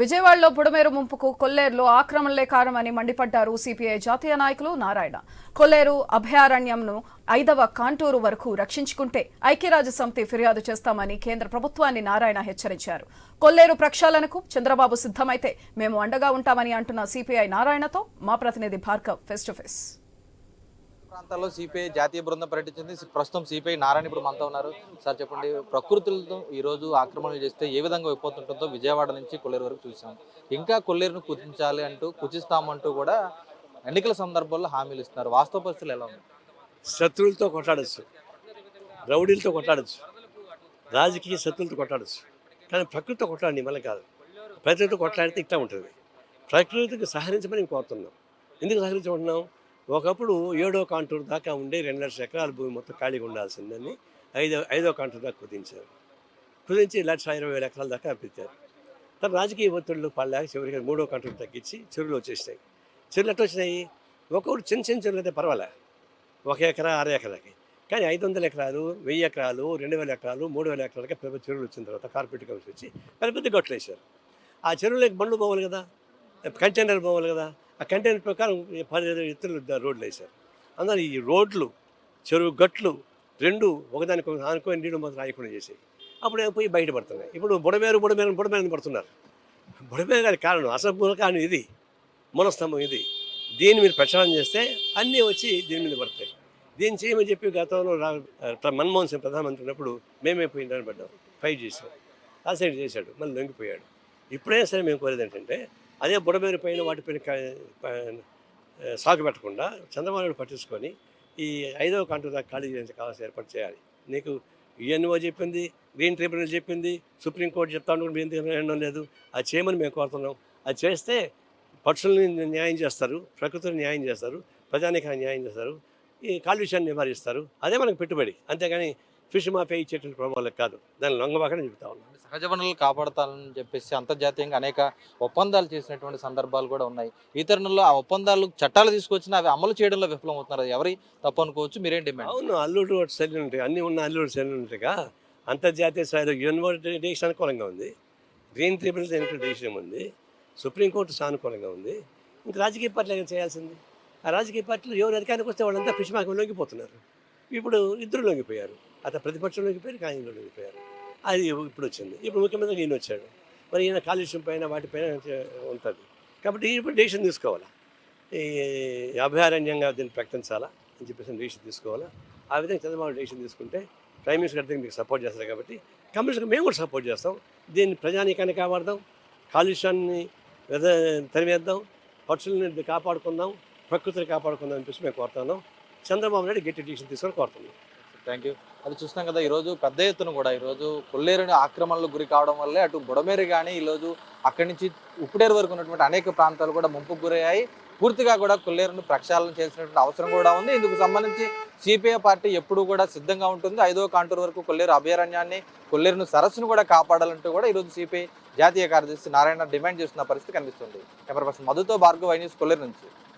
విజయవాడలో బుడమేరు ముంపుకు కొల్లేరులో ఆక్రమణలే కారణమని మండిపడ్డారు సిపిఐ జాతీయ నాయకులు నారాయణ. కొల్లేరు అభయారణ్యంను ఐదవ కాంటూరు వరకు రక్షించుకుంటే ఐక్యరాజ్య సమితి ఫిర్యాదు చేస్తామని కేంద్ర ప్రభుత్వాన్ని నారాయణ హెచ్చరించారు. కొల్లేరు ప్రక్షాళనకు చంద్రబాబు సిద్ధమైతే మేము అండగా ఉంటామని అంటున్న సిపిఐ నారాయణతో మా ప్రతినిధి భార్గవ్ ఫేస్ టు ఫేస్ ప్రాంతాల్లో సిపిఐ జాతీయ బృందం పర్యటించింది. ప్రస్తుతం సిపిఐ నారాయణ ఇప్పుడు మనతో ఉన్నారు. సార్ చెప్పండి ప్రకృతులతో ఈరోజు ఆక్రమణలు చేస్తే ఏ విధంగా అయిపోతుంటుందో విజయవాడ నుంచి కొల్లేరు వరకు చూసాం. ఇంకా కొల్లేరును కుదించాలి అంటూ కుచిస్తామంటూ కూడా ఎన్నికల సందర్భంలో హామీలు ఇస్తున్నారు. వాస్తవ పరిస్థితులు ఎలా ఉంది శత్రువులతో కొట్లాడచ్చు. రౌడీలతో కొట్లాడచ్చు. రాజకీయ శత్రువులతో కొట్లాడచ్చు. కానీ ప్రకృతితో కొట్లాడి మళ్ళీ కాదు. ప్రకృతితో కొట్లాడితే ఇట్లా ఉంటుంది. ప్రకృతికి సహకరించమని కోరుతున్నాం. ఎందుకు సహకరించమంటున్నాం? ఒకప్పుడు ఏడో కాంటూర్ దాకా ఉండే రెండు లక్షల ఎకరాల భూమి మొత్తం ఖాళీగా ఉండాల్సిందని ఐదో ఐదో కాంటూర్ దాకా కుదించారు. కుదించి లక్ష ఇరవై వేల ఎకరాల దాకా పెట్టారు. తన రాజకీయ ఒత్తిళ్ళు పడలేక చివరికి మూడో కాంటూర్ తగ్గించి చెరువులు వచ్చేసినాయి. చెరువులు ఎట్లా వచ్చినాయి? ఒక్కొక్కరు చిన్న చిన్న చెరువులు అయితే పర్వాలే. ఒక ఎకరా అర ఎకరాకి కానీ ఐదు వందల ఎకరాలు వెయ్యి ఎకరాలు రెండు వేల ఎకరాలు మూడు వేల ఎకరాలకి పెద్ద చెరువులు వచ్చిన తర్వాత కార్పొరేట్ కమిషన్ వచ్చి పెద్ద పెద్ద గొట్లు వేశారు ఆ చెరువులకు బండ్లు పోవాలి కదా? కంటైనర్ పోవాలి కదా? ఆ కంటైనర్ ప్రకారం పదిహేను ఎత్తులు రోడ్లు వేశారు. అందువల్ల ఈ రోడ్లు చెరువు గట్లు రెండు ఒకదానికి ఆనుకొని నీళ్ళు మాత్రం రాయకుండా చేసాయి అప్పుడు పోయి బయటపడుతున్నాయి. ఇప్పుడు బుడమేరు బుడమేరు బుడమేరు పడుతున్నారు. బుడమేరు గారి కారణం అసలు మూల కారణం ఇది. మూలస్తంభం ఇది. దీన్ని మీరు ప్రచారం చేస్తే అన్నీ వచ్చి దీని మీద పడతాయి. దీన్ని చేయమని చెప్పి గతంలో మన్మోహన్ సింగ్ ప్రధానమంత్రి ఉన్నప్పుడు మేమే పోయి నిలబడ్డాం ఫైట్ చేసాం ఆ సైడ్ చేశాడు. మళ్ళీ లొంగిపోయాడు. ఇప్పుడైనా సరే మేము కోరేది ఏంటంటే అదే బుడమేరు పైన వాటిపైన సాగు పెట్టకుండా చంద్రబాబు పట్టించుకొని ఈ ఐదవ కంటు దాకా ఖాళీ చేసి కావాల్సిన ఏర్పాటు చేయాలి. నీకు యుఎన్ఓ చెప్పింది గ్రీన్ ట్రిబ్యునల్ చెప్పింది సుప్రీంకోర్టు చెప్తా ఉంటే మేము ఎందుకు వినడం లేదు? అది చేయమని మేము కోరుతున్నాం. అది చేస్తే పక్షుల్ని న్యాయం చేస్తారు ప్రకృతిని న్యాయం చేస్తారు ప్రజానికి న్యాయం చేస్తారు ఈ కాలుష్యాన్ని నివారిస్తారు. అదే మనకు పెట్టుబడి. అంతేగాని ఫిష్ మాఫియా ఇచ్చేటువంటి ప్రభావాలకు కాదు. దాన్ని లొంగబాకనే చెప్తా ఉన్నాం సహజ వనరులు కాపాడతాలని చెప్పేసి అంతర్జాతీయంగా అనేక ఒప్పందాలు చేసినటువంటి సందర్భాలు కూడా ఉన్నాయి. ఈ తరుణంలో ఆ ఒప్పందాలు చట్టాలు తీసుకొచ్చినా అవి అమలు చేయడంలో విఫలమవుతున్నారు. అది ఎవరి తప్పు అనుకోవచ్చు మీరేం డిమాండ్ అవును అల్లుడు సెల్లు ఉంటాయి అన్నీ ఉన్న అల్లుడు సెల్లు ఉంటాయిగా అంతర్జాతీయ స్థాయిలో యూనివర్సిటీ అనుకూలంగా ఉంది. గ్రీన్ ట్రిబ్యునల్ డేషన్ ఉంది. సుప్రీంకోర్టు సానుకూలంగా ఉంది. ఇంకా రాజకీయ పార్టీలు చేయాల్సింది? ఆ రాజకీయ పార్టీలు ఎవరు అధికారానికి వస్తే వాళ్ళంతా ఫిష్ మార్కెట్ లొంగిపోతున్నారు ఇప్పుడు ఇద్దరు లొంగిపోయారు అతను ప్రతిపక్షం లొంగిపోయారు కాంగ్రెస్ లొంగిపోయారు అది ఇప్పుడు వచ్చింది. ఇప్పుడు ముఖ్యమంత్రి ఈయన వచ్చాడు. మరి ఈయన కాలుష్యం పైన వాటిపైన ఉంటుంది. కాబట్టి ఇప్పుడు డేషన్ తీసుకోవాలా? ఈ అభయారణ్యంగా దీన్ని ప్రకటించాలా అని చెప్పేసి డేషన్ తీసుకోవాలా? ఆ విధంగా చంద్రబాబు డేషన్ తీసుకుంటే ప్రైమ్ మినిస్టర్ గారి మీకు సపోర్ట్ చేస్తారు కాబట్టి కమ్యూనిస్ట్కి మేము కూడా సపోర్ట్ చేస్తాం. దీన్ని ప్రజానీకాన్ని కాపాడదాం. కాలుష్యాన్ని వెద తరిమేద్దాం. పక్షుల్ని కాపాడుకుందాం. ప్రకృతిని కాపాడుకుందాం అనిపిస్తే మేము కోరుతున్నాం. చంద్రబాబు నాయుడు గట్టి డిసిషన్ తీసుకొని కోరుతున్నాం. థ్యాంక్ యూ అది చూస్తున్నాం కదా ఈరోజు పెద్ద ఎత్తున కూడా ఈరోజు కొల్లేరుని ఆక్రమణలకు గురి కావడం వల్లే అటు బుడమేరు కానీ ఈరోజు అక్కడి నుంచి ఉప్పుడేరు వరకు ఉన్నటువంటి అనేక ప్రాంతాలు కూడా ముంపుకు గురయ్యాయి. పూర్తిగా కూడా కొల్లేరును ప్రక్షాళన చేసినటువంటి అవసరం కూడా ఉంది. ఇందుకు సంబంధించి సిపిఐ పార్టీ ఎప్పుడు కూడా సిద్ధంగా ఉంటుంది. ఐదో కాంటూరు వరకు కొల్లేరు అభయారణ్యాన్ని కొల్లేరును సరస్సును కూడా కాపాడాలంటూ కూడా ఈరోజు సిపిఐ జాతీయ కార్యదర్శి నారాయణ డిమాండ్ చేస్తున్న పరిస్థితి కనిపిస్తుంది. కెమెరా పర్సన్ మధుతో భార్గవ ఐ న్యూస్ కొల్లేరు నుంచి.